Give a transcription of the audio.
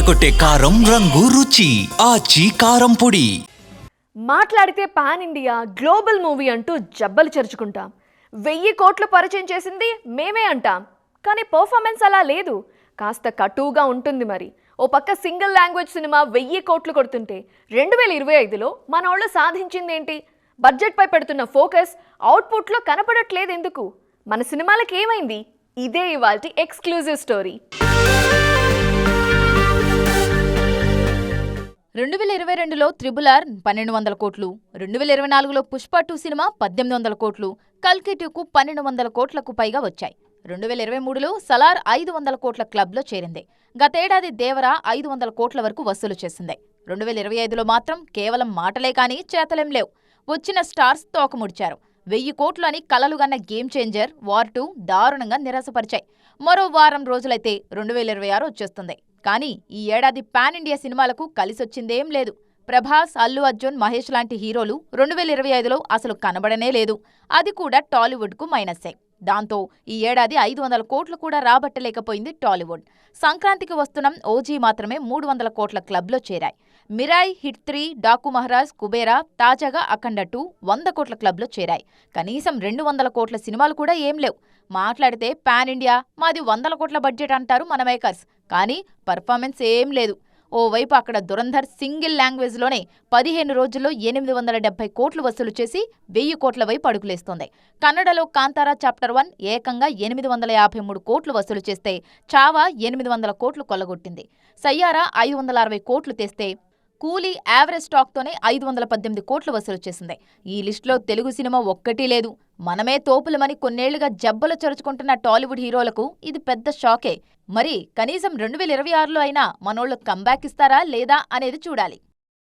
అదరగొట్టే కారం రంగు రుచి ఆచి కారం పొడి. మాట్లాడితే పాన్ ఇండియా గ్లోబల్ మూవీ అంటూ జబ్బలు చెరుచుకుంటాం. వెయ్యి కోట్లు పరిచయం చేసింది మేమే అంటాం. కానీ పర్ఫార్మెన్స్ అలా లేదు. కాస్త కటువుగా ఉంటుంది మరి. ఓ పక్క సింగిల్ లాంగ్వేజ్ సినిమా వెయ్యి కోట్లు కొడుతుంటే రెండు వేల ఇరవై ఐదులో మన వాళ్ళు సాధించింది ఏంటి బడ్జెట్పై పెడుతున్న ఫోకస్ అవుట్పుట్లో కనపడట్లేదు ఎందుకు మన సినిమాలకి ఏమైంది ఇదే ఇవాల్టి ఎక్స్క్లూజివ్ స్టోరీ. రెండు వేల ఇరవై రెండులో త్రిబుల్ ఆర్ పన్నెండు వందల కోట్లు రెండు వేల ఇరవై నాలుగులో పుష్ప టూ సినిమా పద్దెనిమిది వందల కోట్లు కల్కి పన్నెండు వందల కోట్లకు పైగా వచ్చాయి. రెండు వేల ఇరవై మూడులో సలార్ ఐదు వందల కోట్ల క్లబ్లో చేరింది. గతేడాది దేవరా ఐదు వందల కోట్ల వరకు వసూలు చేసింది. రెండు వేల ఇరవై ఐదులో మాత్రం కేవలం మాటలే కానీ చేతలేం లేవు. వచ్చిన స్టార్స్ తోకముడిచారు. వెయ్యి కోట్లు అని కలలుగన్న గేమ్ చేంజర్ వార్ టూ దారుణంగా నిరాశపరిచాయి. మరో వారం రోజులైతే రెండు వేల ఇరవై ఆరు వచ్చేస్తుంది. కానీ ఈ ఏడాది పాన్ ఇండియా సినిమాలకు కలిసొచ్చిందేం లేదు. ప్రభాస్ అల్లు అర్జున్ మహేష్ లాంటి హీరోలు రెండు వేల ఇరవై ఐదులో అసలు కనబడనే లేదు. అది కూడా టాలీవుడ్కు మైనస్సే దాంతో ఈ ఏడాది ఐదు వందల కోట్లు కూడా రాబట్టలేకపోయింది టాలీవుడ్. సంక్రాంతికి వస్తున్న ఓజీ మాత్రమే మూడు వందల కోట్ల క్లబ్లో చేరాయి. మిరాయ్ హిట్ త్రీ డాకు మహారాజ్ కుబేరా తాజాగా అఖండ టూ వంద కోట్ల క్లబ్లో చేరాయి. కనీసం రెండు వందల కోట్ల సినిమాలు కూడా ఏం లేవు. మాట్లాడితే పాన్ ఇండియా మాది వందల కోట్ల బడ్జెట్ అంటారు మన మేకర్స్. కానీ పర్ఫార్మెన్స్ ఏం లేదు. ఓవైపు అక్కడ దురంధర్ సింగిల్ లాంగ్వేజ్లోనే పదిహేను రోజుల్లో ఎనిమిది వందల డెబ్బై కోట్లు వసూలు చేసి వెయ్యి కోట్ల వైపు అడుగులేస్తోంది. కన్నడలో కాంతారా చాప్టర్ వన్ ఏకంగా ఎనిమిది వందల యాభై మూడు కోట్లు వసూలు చేస్తే చావా ఎనిమిది వందల కోట్లు కొల్లగొట్టింది. సయ్యారా ఐదు వందల అరవై కోట్లు తెస్తే కూలీ యావరేజ్ స్టాక్తోనే ఐదు వందల పద్దెనిమిది కోట్లు వసూలు చేసింది. ఈ లిస్టులో తెలుగు సినిమా ఒక్కటీ లేదు. మనమే తోపులమని కొన్నేళ్ళుగా జబ్బలు చరుచుకుంటున్న టాలీవుడ్ హీరోలకు ఇది పెద్ద షాకే. మరి కనీసం రెండు వేల ఇరవై ఆరులో అయినా మనోళ్ళు కంబ్యాక్ ఇస్తారా లేదా అనేది చూడాలి.